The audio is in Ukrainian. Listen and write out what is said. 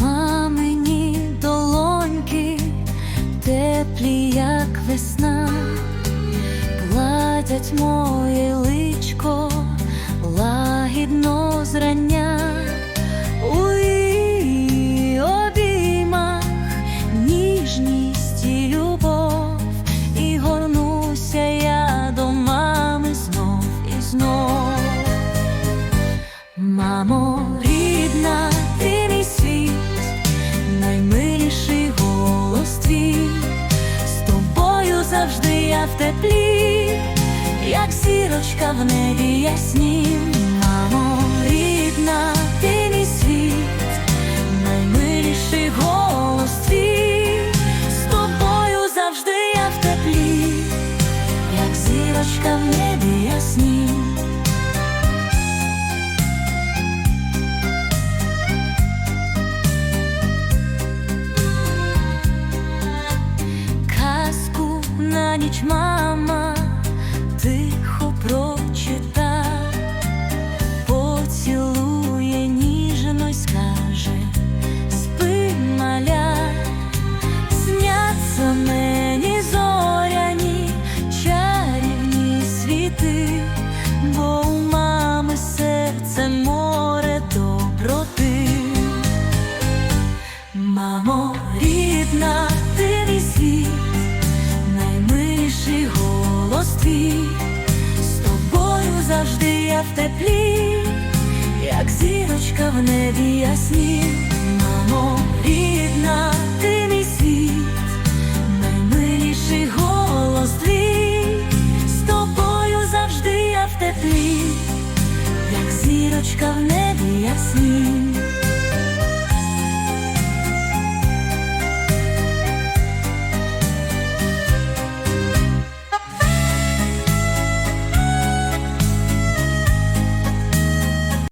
Мамині долоньки, теплі, як весна, гладять моє Мамо, рідна, ти мій світ, наймиліший голос твій, з тобою завжди я в теплі, як зірочка в небі яснім. each month. Твій, з тобою завжди я в теплі, як зірочка в небі ясні. Мамо, рідна, ти мій світ, наймиліший голос твій, з тобою завжди я в теплі, як зірочка в небі ясні.